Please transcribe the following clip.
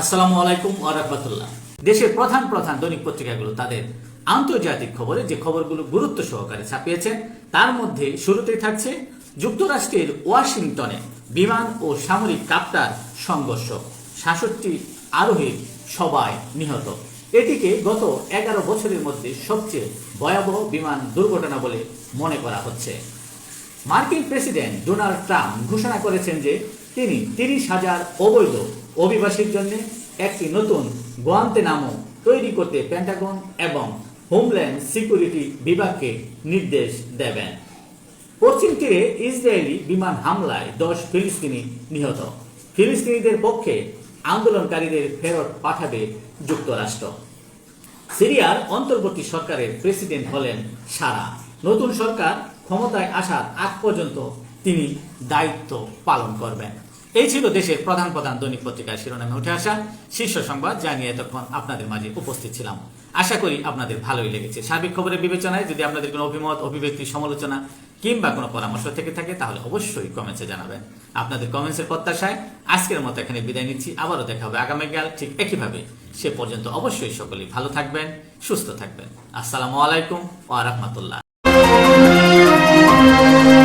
আসসালামু আলাইকুম রাহমাতুল্লাহ। দেশের প্রধান প্রধান দৈনিক পত্রিকাগুলো তাদের আন্তর্জাতিক খবরে যে খবরগুলো গুরুত্ব সহকারে ছাপিয়েছেন তার মধ্যে শুরুতেই থাকছে যুক্তরাষ্ট্রের ওয়াশিংটনে বিমান ও সামরিক কাপ্তার সংঘর্ষ, সাতষট্টি আরোহী সবাই নিহত। এটিকে গত এগারো বছরের মধ্যে সবচেয়ে ভয়াবহ বিমান দুর্ঘটনা বলে মনে করা হচ্ছে। মার্কিন প্রেসিডেন্ট ডোনাল্ড ট্রাম্প ঘোষণা করেছেন যে তিনি তিরিশ হাজার অবৈধ অভিবাসীর জন্য একটি নতুন গোয়ান্তেনামো তৈরি করতে পেন্টাগন এবং হোমল্যান্ড সিকিউরিটি বিভাগকে নির্দেশ দেবেন। পশ্চিম তীরে ইসরায়েলি বিমান হামলায় দশ ফিলিস্তিনি নিহত। ফিলিস্তিনিদের পক্ষে আন্দোলনকারীদের ফেরত পাঠাবে যুক্তরাষ্ট্র। সিরিয়ার অন্তর্বর্তী সরকারের প্রেসিডেন্ট হলেন সারা। নতুন সরকার ক্ষমতায় আসার আগ পর্যন্ত তিনি দায়িত্ব পালন করবেন। এই ছিল দেশের প্রধান প্রধান দৈনিক পত্রিকার শিরোনামে উঠে আসা। শীর্ষ সংবাদ যা নিয়ে এতক্ষণ আপনাদের মাঝে উপস্থিত ছিলাম। আশা করি আপনাদের ভালোই লেগেছে। সার্বিক খবরের বিবেচনায় যদি আপনাদের কোনো অভিমত, অভিব্যক্তি, সমালোচনা কিংবা কোনো পরামর্শ থেকে থাকে, তাহলে অবশ্যই কমেন্টসে জানাবেন। আপনাদের কমেন্টসের প্রত্যাশায় আজকের মতো এখানে বিদায় নিচ্ছি। আবারও দেখা হবে আগামীকাল ঠিক একইভাবে। সে পর্যন্ত অবশ্যই সকলেই ভালো থাকবেন, সুস্থ থাকবেন। আসসালামু আলাইকুম ওয়া রাহমাতুল্লাহ। Música